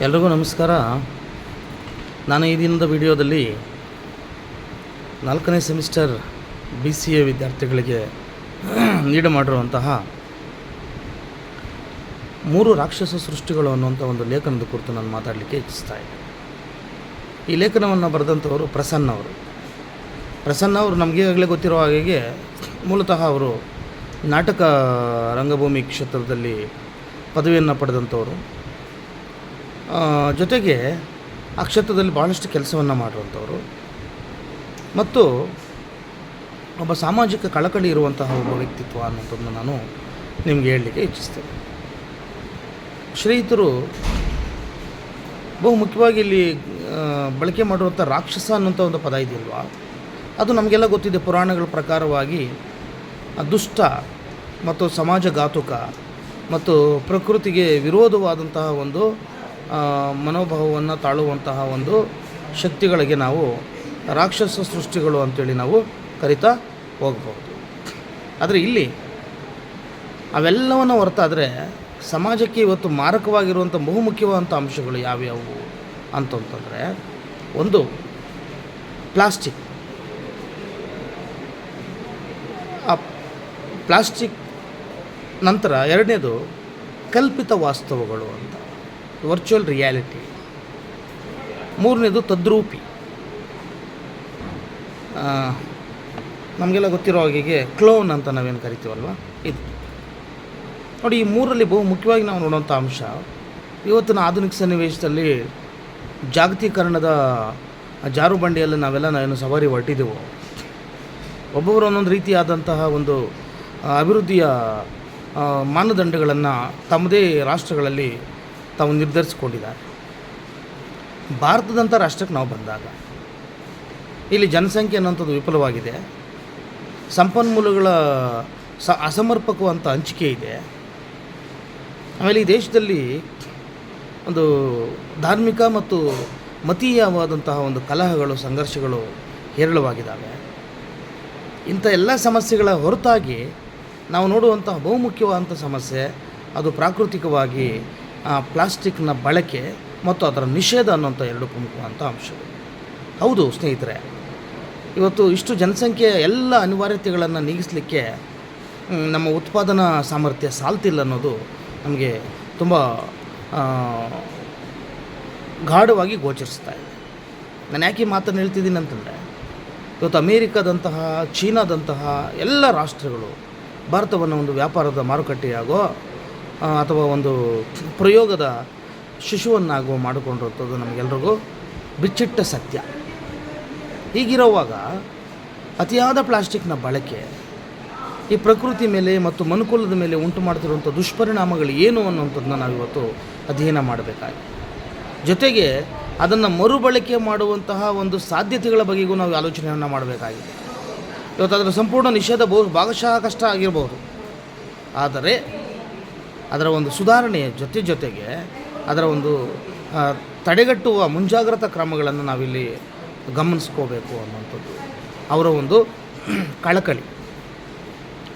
ಎಲ್ರಿಗೂ ನಮಸ್ಕಾರ. ನಾನು ಈ ದಿನದ ವಿಡಿಯೋದಲ್ಲಿ ನಾಲ್ಕನೇ ಸೆಮಿಸ್ಟರ್ ಬಿ ಸಿ ಎ ವಿದ್ಯಾರ್ಥಿಗಳಿಗೆ ನೀಡ ಮಾಡಿರುವಂತಹ ಮೂರು ರಾಕ್ಷಸ ಸೃಷ್ಟಿಗಳು ಅನ್ನುವಂಥ ಒಂದು ಲೇಖನದ ಕುರಿತು ನಾನು ಮಾತಾಡಲಿಕ್ಕೆ ಇಚ್ಛಿಸ್ತಾ ಇದ್ದೇನೆ. ಈ ಲೇಖನವನ್ನು ಬರೆದಂಥವರು ಪ್ರಸನ್ನ ಅವರು. ಪ್ರಸನ್ನ ಅವರು ನಮಗೆ ಈಗಾಗಲೇ ಗೊತ್ತಿರೋ ಹಾಗೆ ಮೂಲತಃ ಅವರು ನಾಟಕ ರಂಗಭೂಮಿ ಕ್ಷೇತ್ರದಲ್ಲಿ ಪದವಿಯನ್ನು ಪಡೆದಂಥವರು. ಜೊತೆಗೆ ಆ ಕ್ಷೇತ್ರದಲ್ಲಿ ಭಾಳಷ್ಟು ಕೆಲಸವನ್ನು ಮಾಡುವಂಥವ್ರು. ಮತ್ತು ಒಬ್ಬ ಸಾಮಾಜಿಕ ಕಳಕಳಿ ಇರುವಂತಹ ಒಬ್ಬ ವ್ಯಕ್ತಿತ್ವ ಅನ್ನೋದನ್ನು ನಾನು ನಿಮಗೆ ಹೇಳಲಿಕ್ಕೆ ಇಚ್ಛಿಸ್ತೇನೆ. ಶ್ರೇಹಿತರು ಬಹು ಮುಖ್ಯವಾಗಿ ಇಲ್ಲಿ ಬಳಕೆ ಮಾಡುವಂಥ ರಾಕ್ಷಸ ಅನ್ನೋಂಥ ಒಂದು ಪದ ಇದೆಯಲ್ವಾ? ಅದು ನಮಗೆಲ್ಲ ಗೊತ್ತಿದೆ, ಪುರಾಣಗಳ ಪ್ರಕಾರವಾಗಿ ದುಷ್ಟ ಮತ್ತು ಸಮಾಜಘಾತುಕ ಮತ್ತು ಪ್ರಕೃತಿಗೆ ವಿರೋಧವಾದಂತಹ ಒಂದು ಮನೋಭಾವವನ್ನು ತಾಳುವಂತಹ ಒಂದು ಶಕ್ತಿಗಳಿಗೆ ನಾವು ರಾಕ್ಷಸ ಸೃಷ್ಟಿಗಳು ಅಂತೇಳಿ ನಾವು ಕರಿತಾ ಹೋಗಬಹುದು ಆದರೆ ಇಲ್ಲಿ ಅವೆಲ್ಲವನ್ನು ಹೊರತಾದರೆ ಸಮಾಜಕ್ಕೆ ಇವತ್ತು ಮಾರಕವಾಗಿರುವಂಥ ಬಹುಮುಖ್ಯವಾದಂಥ ಅಂಶಗಳು ಯಾವ್ಯಾವು ಅಂತಂತಂದರೆ ಒಂದು ಪ್ಲಾಸ್ಟಿಕ್. ಆ ಪ್ಲಾಸ್ಟಿಕ್ ನಂತರ ಎರಡನೇದು ಕಲ್ಪಿತ ವಾಸ್ತವಗಳು ಅಂತ. ವರ್ಚುವಲ್ ರಿಯಾಲಿಟಿ ಮೂರನೇದು ತದ್ರೂಪಿ. ನಮಗೆಲ್ಲ ಗೊತ್ತಿರೋ ಹಾಗೆ ಕ್ಲೋನ್ ಅಂತ ನಾವೇನು ಕರಿತೀವಲ್ವ? ಇದು. ನೋಡಿ, ಈ ಮೂರಲ್ಲಿ ಬಹು ಮುಖ್ಯವಾಗಿ ನಾವು ನೋಡುವಂಥ ಅಂಶ, ಇವತ್ತಿನ ಆಧುನಿಕ ಸನ್ನಿವೇಶದಲ್ಲಿ ಜಾಗತೀಕರಣದ ಜಾರುಬಂಡಿಯಲ್ಲಿ ನಾವೆಲ್ಲ ನಾವೇನು ಸವಾರಿ ಹೊರಟಿದ್ದೆವು ಒಬ್ಬೊಬ್ಬರು ಒಂದೊಂದು ರೀತಿಯಾದಂತಹ ಒಂದು ಅಭಿವೃದ್ಧಿಯ ಮಾನದಂಡಗಳನ್ನು ತಮ್ಮದೇ ರಾಷ್ಟ್ರಗಳಲ್ಲಿ ತಾವು ನಿರ್ಧರಿಸಿಕೊಂಡಿದ್ದಾರೆ. ಭಾರತದಂಥ ರಾಷ್ಟ್ರಕ್ಕೆ ನಾವು ಬಂದಾಗ ಇಲ್ಲಿ ಜನಸಂಖ್ಯೆ ಅನ್ನೋಂಥದ್ದು ವಿಫಲವಾಗಿದೆ. ಸಂಪನ್ಮೂಲಗಳ ಸ ಅಸಮರ್ಪಕವಂಥ ಹಂಚಿಕೆ ಇದೆ. ಆಮೇಲೆ ಈ ದೇಶದಲ್ಲಿ ಒಂದು ಧಾರ್ಮಿಕ ಮತ್ತು ಮತೀಯವಾದಂತಹ ಒಂದು ಕಲಹಗಳು, ಸಂಘರ್ಷಗಳು ಹೇರಳವಾಗಿದ್ದಾವೆ. ಇಂಥ ಎಲ್ಲ ಸಮಸ್ಯೆಗಳ ಹೊರತಾಗಿ ನಾವು ನೋಡುವಂತಹ ಬಹುಮುಖ್ಯವಾದಂಥ ಸಮಸ್ಯೆ ಅದು ಪ್ರಾಕೃತಿಕವಾಗಿ ಪ್ಲಾಸ್ಟಿಕ್ನ ಬಳಕೆ ಮತ್ತು ಅದರ ನಿಷೇಧ ಅನ್ನೋಂಥ ಎರಡು ಪ್ರಮುಖವಾದಂಥ ಅಂಶಗಳು. ಹೌದು ಸ್ನೇಹಿತರೆ, ಇವತ್ತು ಇಷ್ಟು ಜನಸಂಖ್ಯೆಯ ಎಲ್ಲ ಅನಿವಾರ್ಯತೆಗಳನ್ನು ನೀಗಿಸಲಿಕ್ಕೆ ನಮ್ಮ ಉತ್ಪಾದನಾ ಸಾಮರ್ಥ್ಯ ಸಾಲ್ತಿಲ್ಲ ಅನ್ನೋದು ನಮಗೆ ತುಂಬ ಗಾಢವಾಗಿ ಗೋಚರಿಸ್ತಾ ಇದೆ. ನಾನು ಯಾಕೆ ಮಾತನ್ನು ಹೇಳ್ತಿದ್ದೀನಿ ಅಂತಂದರೆ, ಇವತ್ತು ಅಮೇರಿಕಾದಂತಹ, ಚೀನಾದಂತಹ ಎಲ್ಲ ರಾಷ್ಟ್ರಗಳು ಭಾರತವನ್ನು ಒಂದು ವ್ಯಾಪಾರದ ಮಾರುಕಟ್ಟೆಯಾಗೋ ಅಥವಾ ಒಂದು ಪ್ರಯೋಗದ ಶಿಶುವನ್ನಾಗುವ ಮಾಡಿಕೊಂಡಿರುವಂಥದ್ದು ನಮಗೆಲ್ರಿಗೂ ಬಿಚ್ಚಿಟ್ಟ ಸತ್ಯ. ಹೀಗಿರುವಾಗ ಅತಿಯಾದ ಪ್ಲಾಸ್ಟಿಕ್ನ ಬಳಕೆ, ಈ ಪ್ರಕೃತಿ ಮೇಲೆ ಮತ್ತು ಮನುಕುಲದ ಮೇಲೆ ಉಂಟು ಮಾಡ್ತಿರುವಂಥ ದುಷ್ಪರಿಣಾಮಗಳು ಏನು ಅನ್ನುವಂಥದ್ದನ್ನ ನಾವಿವತ್ತು ಅಧ್ಯಯನ ಮಾಡಬೇಕಾಗಿದೆ. ಜೊತೆಗೆ ಅದನ್ನು ಮರುಬಳಕೆ ಮಾಡುವಂತಹ ಒಂದು ಸಾಧ್ಯತೆಗಳ ಬಗೆಗೂ ನಾವು ಆಲೋಚನೆಯನ್ನು ಮಾಡಬೇಕಾಗಿದೆ. ಇವತ್ತು ಅದರ ಸಂಪೂರ್ಣ ನಿಷೇಧ ಬಹು ಭಾಗಶಃ ಕಷ್ಟ ಆಗಿರಬಹುದು ಆದರೆ ಅದರ ಒಂದು ಸುಧಾರಣೆಯ ಜೊತೆ ಜೊತೆಗೆ ಅದರ ಒಂದು ತಡೆಗಟ್ಟುವ ಮುಂಜಾಗ್ರತಾ ಕ್ರಮಗಳನ್ನು ನಾವಿಲ್ಲಿ ಗಮನಿಸ್ಕೋಬೇಕು ಅನ್ನುವಂಥದ್ದು. ಅವರ ಒಂದು ಕಳಕಳಿ,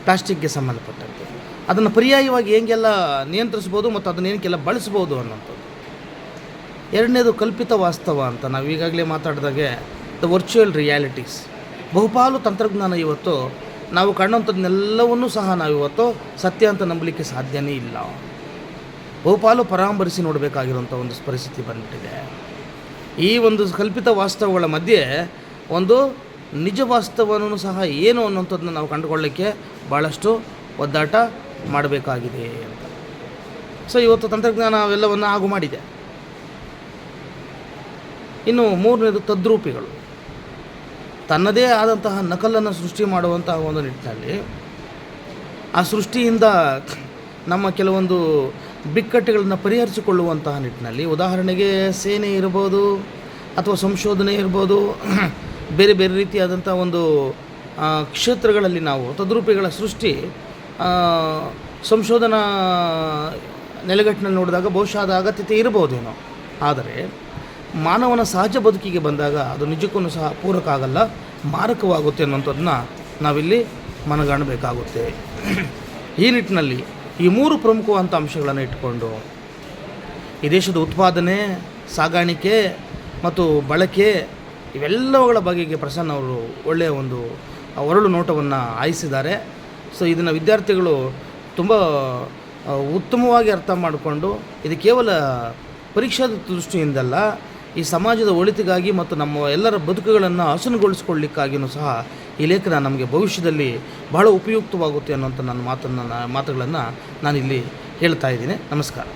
ಪ್ಲಾಸ್ಟಿಕ್ಗೆ ಸಂಬಂಧಪಟ್ಟಂತೆ. ಅದನ್ನು ಪರ್ಯಾಯವಾಗಿ ಹೆಂಗೆಲ್ಲ ನಿಯಂತ್ರಿಸ್ಬೋದು ಮತ್ತು ಅದನ್ನು ಏನಕ್ಕೆಲ್ಲ ಬಳಸ್ಬೋದು ಅನ್ನೋಂಥದ್ದು ಎರಡನೇದು ಕಲ್ಪಿತ ವಾಸ್ತವ ಅಂತ ನಾವು ಈಗಾಗಲೇ ಮಾತಾಡಿದಾಗೆ ದ ವರ್ಚುವಲ್ ರಿಯಾಲಿಟೀಸ್ ಬಹುಪಾಲು ತಂತ್ರಜ್ಞಾನ ಇವತ್ತು ನಾವು ಕಾಣುವಂಥದ್ದನ್ನೆಲ್ಲವನ್ನೂ ಸಹ ನಾವು ಇವತ್ತು ಸತ್ಯ ಅಂತ ನಂಬಲಿಕ್ಕೆ ಸಾಧ್ಯನೇ ಇಲ್ಲ. ಬಹುಪಾಲು ಪರಾಮರಿಸಿ ನೋಡಬೇಕಾಗಿರುವಂಥ ಒಂದು ಪರಿಸ್ಥಿತಿ ಬಂದ್ಬಿಟ್ಟಿದೆ. ಈ ಒಂದು ಕಲ್ಪಿತ ವಾಸ್ತವಗಳ ಮಧ್ಯೆ ಒಂದು ನಿಜ ವಾಸ್ತವವನ್ನು ಸಹ ಏನು ಅನ್ನುವಂಥದ್ದನ್ನ ನಾವು ಕಂಡುಕೊಳ್ಳಿಕ್ಕೆ ಭಾಳಷ್ಟು ಒದ್ದಾಟ ಮಾಡಬೇಕಾಗಿದೆ ಅಂತ. ಸೊ, ಇವತ್ತು ತಂತ್ರಜ್ಞಾನ ಅವೆಲ್ಲವನ್ನು ಆಗು ಮಾಡಿದೆ. ಇನ್ನು ಮೂರನೇದು ತದ್ರೂಪಿಗಳು. ತನ್ನದೇ ಆದಂತಹ ನಕಲನ್ನು ಸೃಷ್ಟಿ ಮಾಡುವಂತಹ ಒಂದು ನಿಟ್ಟಿನಲ್ಲಿ ಆ ಸೃಷ್ಟಿಯಿಂದ ನಮ್ಮ ಕೆಲವೊಂದು ಬಿಕ್ಕಟ್ಟುಗಳನ್ನು ಪರಿಹರಿಸಿಕೊಳ್ಳುವಂತಹ ನಿಟ್ಟಿನಲ್ಲಿ ಉದಾಹರಣೆಗೆ ಸೇನೆ ಇರ್ಬೋದು ಅಥವಾ ಸಂಶೋಧನೆ ಇರ್ಬೋದು ಬೇರೆ ಬೇರೆ ರೀತಿಯಾದಂಥ ಒಂದು ಕ್ಷೇತ್ರಗಳಲ್ಲಿ ನಾವು ತದ್ರೂಪಿಗಳ ಸೃಷ್ಟಿ ಸಂಶೋಧನಾ ನೆಲೆಗಟ್ಟಿನಲ್ಲಿ ನೋಡಿದಾಗ ಬಹುಶಃ ಅದು ಅಗತ್ಯತೆ ಇರಬಹುದೇನೋ ಆದರೆ ಮಾನವನ ಸಹಜ ಬದುಕಿಗೆ ಬಂದಾಗ ಅದು ನಿಜಕ್ಕೂ ಸಹ ಪೂರಕ ಆಗಲ್ಲ ಮಾರಕವಾಗುತ್ತೆ ಅನ್ನೋಂಥದ್ದನ್ನ ನಾವಿಲ್ಲಿ ಮನಗಾಣಬೇಕಾಗುತ್ತೆ. ಈ ನಿಟ್ಟಿನಲ್ಲಿ ಈ ಮೂರು ಪ್ರಮುಖವಾದಂಥ ಅಂಶಗಳನ್ನು ಇಟ್ಟುಕೊಂಡು ಈ ದೇಶದ ಉತ್ಪಾದನೆ, ಸಾಗಾಣಿಕೆ ಮತ್ತು ಬಳಕೆ ಇವೆಲ್ಲವುಗಳ ಬಗೆಗೆ ಪ್ರಸನ್ನ ಅವರು ಒಳ್ಳೆಯ ಒಂದು ಒರಳು ನೋಟವನ್ನು ಆಯಿಸಿದ್ದಾರೆ ಸೊ ಇದನ್ನು ವಿದ್ಯಾರ್ಥಿಗಳು ತುಂಬ, ಉತ್ತಮವಾಗಿ ಅರ್ಥ ಮಾಡಿಕೊಂಡು, ಇದು ಕೇವಲ ಪರೀಕ್ಷಾದ ದೃಷ್ಟಿಯಿಂದಲ್ಲ ಈ ಸಮಾಜದ ಒಳಿತಿಗಾಗಿ ಮತ್ತು ನಮ್ಮ ಎಲ್ಲರ ಬದುಕುಗಳನ್ನು ಹಸನುಗೊಳಿಸ್ಕೊಳ್ಳಿಕ್ಕಾಗಿಯೂ ಸಹ ಈ ಲೇಖನ ನಮಗೆ ಭವಿಷ್ಯದಲ್ಲಿ ಬಹಳ ಉಪಯುಕ್ತವಾಗುತ್ತೆ ಅನ್ನುವಂಥ ನನ್ನ ಮಾತನ್ನು, ಮಾತುಗಳನ್ನು ನಾನಿಲ್ಲಿ ಹೇಳ್ತಾ ಇದ್ದೀನಿ. ನಮಸ್ಕಾರ.